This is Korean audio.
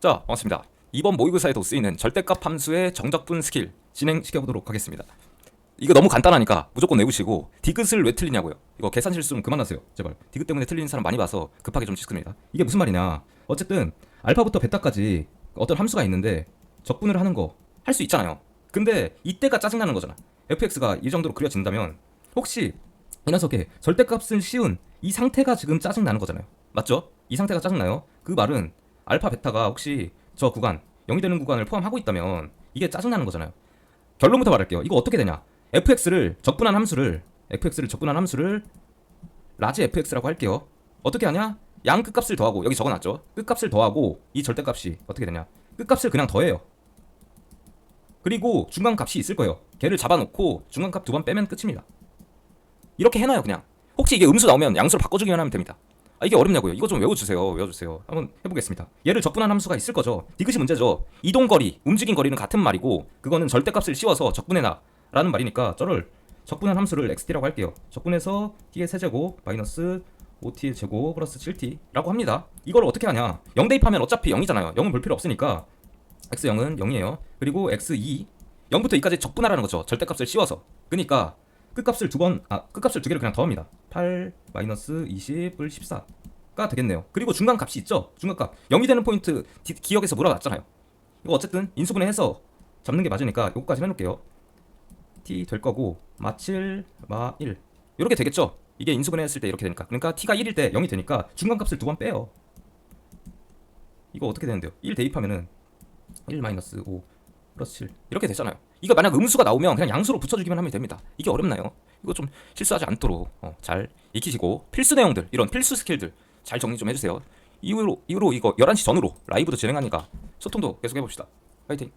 자, 반갑습니다. 이번 모의고사에도 쓰이는 절대값 함수의 정적분 스킬 진행시켜 보도록 하겠습니다. 이거 너무 간단하니까 무조건 외우시고 디귿을 왜 틀리냐고요. 이거 계산 실수 좀 그만하세요. 제발. 디귿 때문에 틀리는 사람 많이 봐서 급하게 좀 씻습니다. 이게 무슨 말이냐. 어쨌든 알파부터 베타까지 어떤 함수가 있는데 적분을 하는 거 할 수 있잖아요. 근데 이때가 짜증나는 거잖아. fx가 이 정도로 그려진다면 혹시 이 녀석의 절대값을 씌운 이 상태가 지금 짜증나는 거잖아요. 맞죠? 이 상태가 짜증나요. 그 말은 알파 베타가 혹시 저 구간 0이 되는 구간을 포함하고 있다면 이게 짜증나는 거잖아요. 결론부터 말할게요. 이거 어떻게 되냐? fx를 적분한 함수를 fx를 적분한 함수를 라지 fx라고 할게요. 어떻게 하냐? 양 끝값을 더하고 여기 적어놨죠. 끝값을 더하고 이 절대값이 어떻게 되냐? 끝값을 그냥 더해요. 그리고 중간값이 있을 거예요. 걔를 잡아놓고 중간값 두 번 빼면 끝입니다. 이렇게 해놔요 그냥. 혹시 이게 음수 나오면 양수로 바꿔주기만 하면 됩니다. 아, 이게 어렵냐고요? 이거 좀 외워주세요. 외워주세요. 한번 해보겠습니다. 얘를 적분한 함수가 있을 거죠. 디귿이 문제죠. 이동 거리, 움직인 거리는 같은 말이고 그거는 절대값을 씌워서 적분해놔라는 말이니까 저를 적분한 함수를 xt라고 할게요. 적분해서 t의 세제곱 마이너스 5t의 제곱 플러스 7t라고 합니다. 이걸 어떻게 하냐? 0 대입하면 어차피 0이잖아요. 0은 볼 필요 없으니까 x0은 0이에요. 그리고 x2 0부터 2까지 적분하라는 거죠. 절대값을 씌워서. 그러니까 끝값을 두 번, 아, 끝값을 두 개를 그냥 더합니다. 8 마이너스 20을 14가 되겠네요. 그리고 중간 값이 있죠. 중간 값 0이 되는 포인트 디- 기억에서 물어봤잖아요. 이거 어쨌든 인수분해 해서 잡는 게 맞으니까 요거까지 해놓을게요. t 될 거고 마 7 마 1 이렇게 되겠죠. 이게 인수분해 했을 때 이렇게 되니까 그러니까 t가 1일 때 0이 되니까 중간 값을 두 번 빼요. 이거 어떻게 되는데요? 1 대입하면은 1 마이너스 5 플러스 7 이렇게 되잖아요. 이거 만약 음수가 나오면 그냥 양수로 붙여주기만 하면 됩니다. 이게 어렵나요? 이거 좀 실수하지 않도록 어, 잘 익히시고 필수 내용들 이런 필수 스킬들 잘 정리 좀 해주세요. 이후로 이후로 이거 11시 전후로 라이브도 진행하니까 소통도 계속 해봅시다. 파이팅.